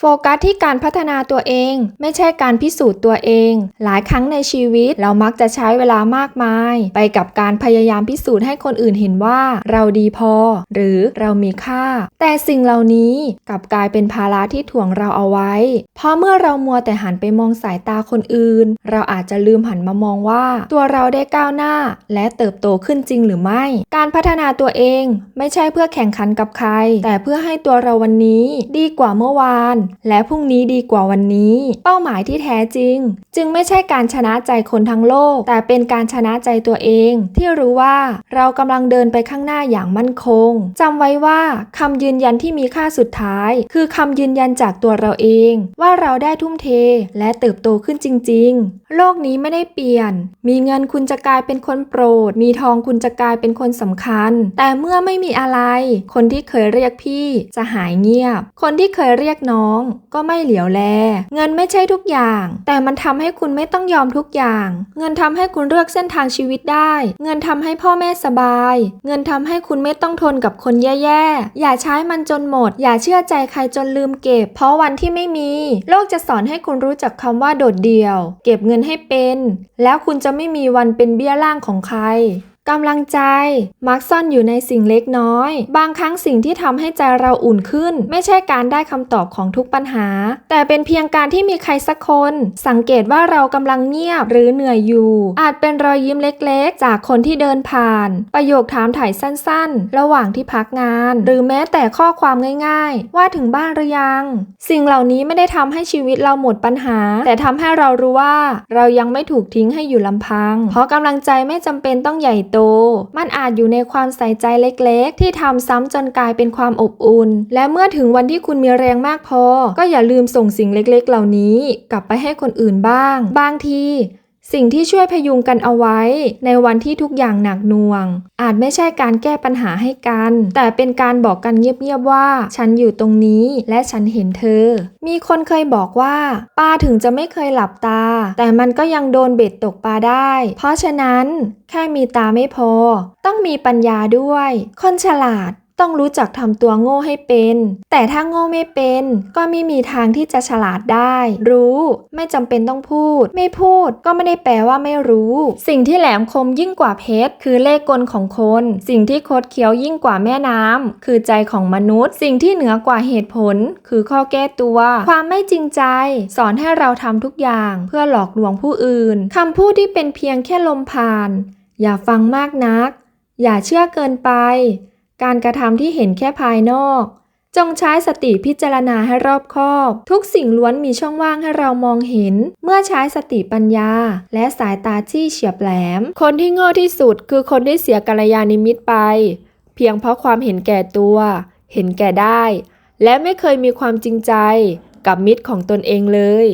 โฟกัสที่การพัฒนาตัวเอง ไม่ใช่การพิสูจน์ตัวเอง หลายครั้งในชีวิตเรามักจะใช้เวลามากมาย ไปกับการพยายามพิสูจน์ให้คนอื่นเห็นว่า เราดีพอ หรือเรามีค่า แต่สิ่งเหล่านี้กลับกลายเป็นภาระที่ถ่วงเราเอาไว้ เพราะเมื่อเรามัวแต่หันไปมองสายตาคนอื่น เราอาจจะลืมหันมามองว่า ตัวเราได้ก้าวหน้า และเติบโตขึ้นจริงหรือไม่ การพัฒนาตัวเอง ไม่ใช่เพื่อแข่งขันกับใคร แต่เพื่อให้ตัวเราวันนี้ ดีกว่าเมื่อวานและพรุ่งนี้ดีกว่าวันนี้ เป้าหมายที่แท้จริง จึงไม่ใช่การชนะใจคนทั้งโลก แต่เป็นการชนะใจตัวเอง ที่รู้ว่าเรากำลังเดินไปข้างหน้าอย่างมั่นคงจำไว้ว่าคำยืนยันที่มีค่าสุดท้าย คือคำยืนยันจากตัวเราเอง ว่าเราได้ทุ่มเท และเติบโตขึ้นจริง ๆ โลกนี้ไม่ได้เปลี่ยน มีเงินคุณจะกลายเป็นคนโปรด มีทองคุณจะกลายเป็นคนสำคัญ แต่เมื่อไม่มีอะไร คนที่เคยเรียกพี่จะหายเงียบ คนที่เคยเรียกน้องก็ไม่เหลียวแล เงินไม่ใช่ทุกอย่าง แต่มันทำให้คุณไม่ต้องยอมทุกอย่าง เงินทำให้คุณเลือกเส้นทางชีวิตได้ เงินทำให้พ่อแม่สบาย เงินทำให้คุณไม่ต้องทนกับคนแย่ๆ อย่าใช้มันจนหมด อย่าเชื่อใจใครจนลืมเก็บ เพราะวันที่ไม่มี โลกจะสอนให้คุณรู้จักคำว่าโดดเดี่ยว เก็บเงินให้เป็น แล้วคุณจะไม่มีวันเป็นเบี้ยล่างของใคร กำลังใจมักซ่อนอยู่ในสิ่งเล็กน้อย บางครั้งสิ่งที่ทำให้ใจเราอุ่นขึ้น ไม่ใช่การได้คำตอบของทุกปัญหา แต่เป็นเพียงการที่มีใครสักคน สังเกตว่าเรากำลังเงียบหรือเหนื่อยอยู่ อาจเป็นรอยยิ้มเล็กๆ จากคนที่เดินผ่าน ประโยคถามถ่ายสั้นๆ ระหว่างที่พักงาน หรือแม้แต่ข้อความง่ายๆ ว่าถึงบ้านหรือยัง สิ่งเหล่านี้ไม่ได้ทำให้ชีวิตเราหมดปัญหา แต่ทำให้เรารู้ว่า เรายังไม่ถูกทิ้งให้อยู่ลำพัง เพราะกำลังใจไม่จำเป็นต้องใหญ่โตมันอาจอยู่ในความใส่ใจเล็กๆ ที่ทำซ้ำจนกลายเป็นความอบอุ่น และเมื่อถึงวันที่คุณมีแรงมากพอ ก็อย่าลืมส่งสิ่งเล็กๆ เหล่านี้ กลับไปให้คนอื่นบ้าง บางที สิ่งที่ช่วยพยุงกันเอาไว้ ในวันที่ทุกอย่างหนักหน่วง อาจไม่ใช่การแก้ปัญหาให้กัน แต่เป็นการบอกกันเงียบๆว่า ฉันอยู่ตรงนี้และฉันเห็นเธอ มีคนเคยบอกว่าปลาถึงจะไม่เคยหลับตา แต่มันก็ยังโดนเบ็ดตกปลาได้ เพราะฉะนั้น แค่มีตาไม่พอ ต้องมีปัญญาด้วย คนฉลาด ต้องรู้จักทำตัวโง่ให้เป็น แต่ถ้าโง่ไม่เป็น ก็ไม่มีทางที่จะฉลาดได้ รู้ไม่จำเป็นต้องพูด ไม่พูดก็ไม่ได้แปลว่าไม่รู้ สิ่งที่แหลมคมยิ่งกว่าเพชรคือเลขกลของคน สิ่งที่คดเคี้ยวยิ่งกว่าแม่น้ำคือใจของมนุษย์ สิ่งที่เหนือกว่าเหตุผล คือข้อแก้ตัว ความไม่จริงใจ สอนให้เราทำทุกอย่างเพื่อหลอกลวงผู้อื่นคำพูดที่เป็นเพียงแค่ลมผ่าน อย่าฟังมากนัก อย่าเชื่อเกินไป การกระทำที่เห็นแค่ภายนอก จงใช้สติพิจารณาให้รอบคอบ ทุกสิ่งล้วนมีช่องว่างให้เรามองเห็น เมื่อใช้สติปัญญา และสายตาที่เฉียบแหลม คนที่โง่ที่สุดคือคนที่เสียกัลยาณมิตรไป เพียงเพราะความเห็นแก่ตัว เห็นแก่ได้ และไม่เคยมีความจริงใจกับมิตรของตนเองเลย